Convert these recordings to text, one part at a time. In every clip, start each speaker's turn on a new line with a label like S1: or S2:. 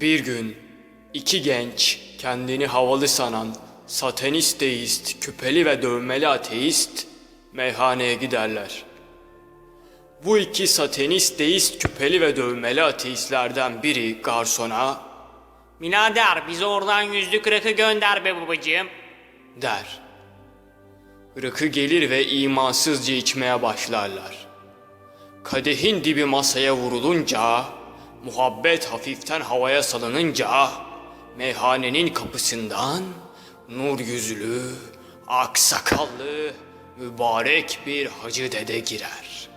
S1: Bir gün iki genç kendini havalı sanan satanist deist, küpeli ve dövmeli ateist meyhaneye giderler. Bu iki satanist deist, küpeli ve dövmeli ateistlerden biri garsona
S2: Birader bize oradan yüzlük rakı gönder be babacığım.
S1: der. Rakı gelir ve imansızca içmeye başlarlar. Kadehin dibi masaya vurulunca, muhabbet hafiften havaya salınınca, meyhanenin kapısından nur yüzlü, aksakallı, mübarek bir hacı dede girer.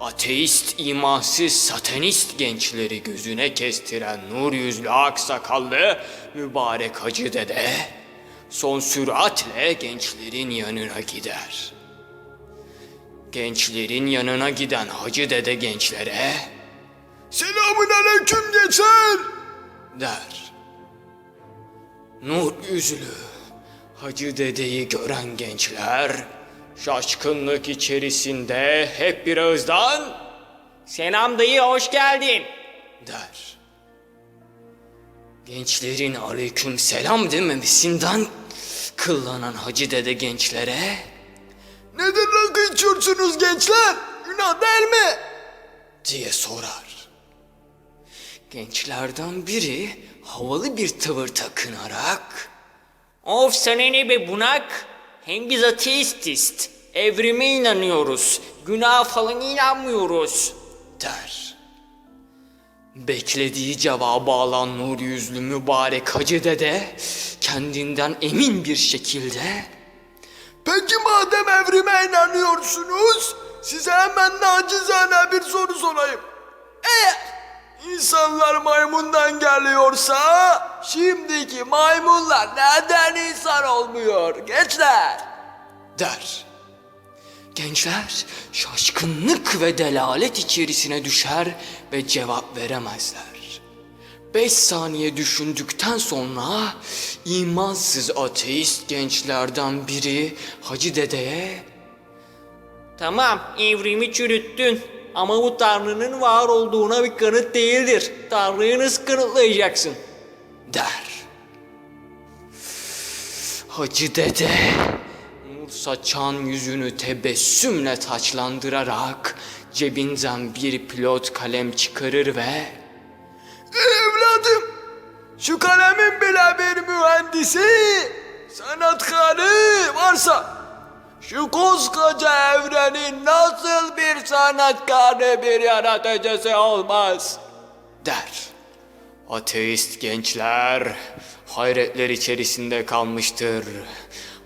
S1: Ateist, imansız, satanist gençleri gözüne kestiren nur yüzlü, aksakallı, mübarek hacı dede, son süratle gençlerin yanına gider. Gençlerin yanına giden hacı dede gençlere
S3: Selamun aleyküm gençler.
S1: der. Nur yüzlü hacı dedeyi gören gençler şaşkınlık içerisinde hep bir ağızdan
S2: Selam dayı hoş geldin.
S1: der. Gençlerin aleyküm selam dememesinden kıllanan hacı dede gençlere
S3: Neden rakı içiyorsunuz gençler? Günah değil mi?
S1: diye sorar. Gençlerden biri havalı bir tavır takınarak
S2: Of sana ne be bunak. Hem biz ateistiz. Evrime inanıyoruz. Günah falan inanmıyoruz.
S1: der. Beklediği cevabı alan nur yüzlü mübarek hacı dede kendinden emin bir şekilde
S3: Peki madem evrime inanıyorsunuz, size hemen nacizane bir soru sorayım. İnsanlar maymundan geliyorsa, şimdiki maymunlar neden insan olmuyor gençler?
S1: der. Gençler şaşkınlık ve delalet içerisine düşer ve cevap veremezler. Beş saniye düşündükten sonra imansız ateist gençlerden biri Hacı Dede'ye
S2: Tamam evrimi çürüttün. Ama bu Tanrı'nın var olduğuna bir kanıt değildir. Tanrı'yı nasıl kanıtlayacaksın?
S1: der. Hacı Dede saçan yüzünü tebessümle taçlandırarak cebinden bir pilot kalem çıkarır ve
S3: Evladım, şu kalemin bile bir mühendisi, sanatkarı varsa, şu koskoca evrenin nasıl bir sanatkarı bir yaratıcısı olmaz?
S1: der. Ateist gençler hayretler içerisinde kalmıştır.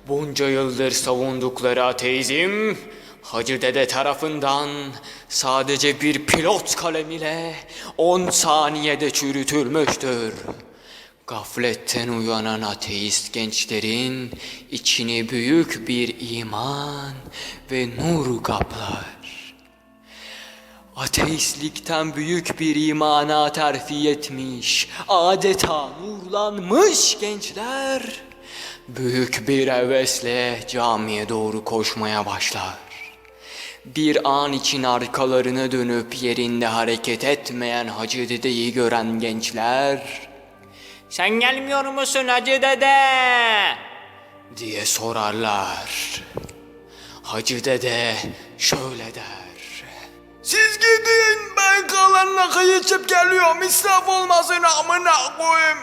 S1: Bunca yıldır savundukları ateizm Hacı Dede tarafından sadece bir pilot kalem ile 10 saniyede çürütülmüştür. Gafletten uyanan ateist gençlerin içini büyük bir iman ve nur kaplar. Ateistlikten büyük bir imana terfi etmiş, adeta nurlanmış gençler. Büyük bir hevesle camiye doğru koşmaya başlar. Bir an için arkalarını dönüp yerinde hareket etmeyen Hacı Dede'yi gören gençler
S2: Sen gelmiyor musun Hacı Dede?
S1: diye sorarlar. Hacı Dede şöyle der.
S3: Siz gidin ben kalan rakıyı içip geliyorum israf olmasın amına koyayım.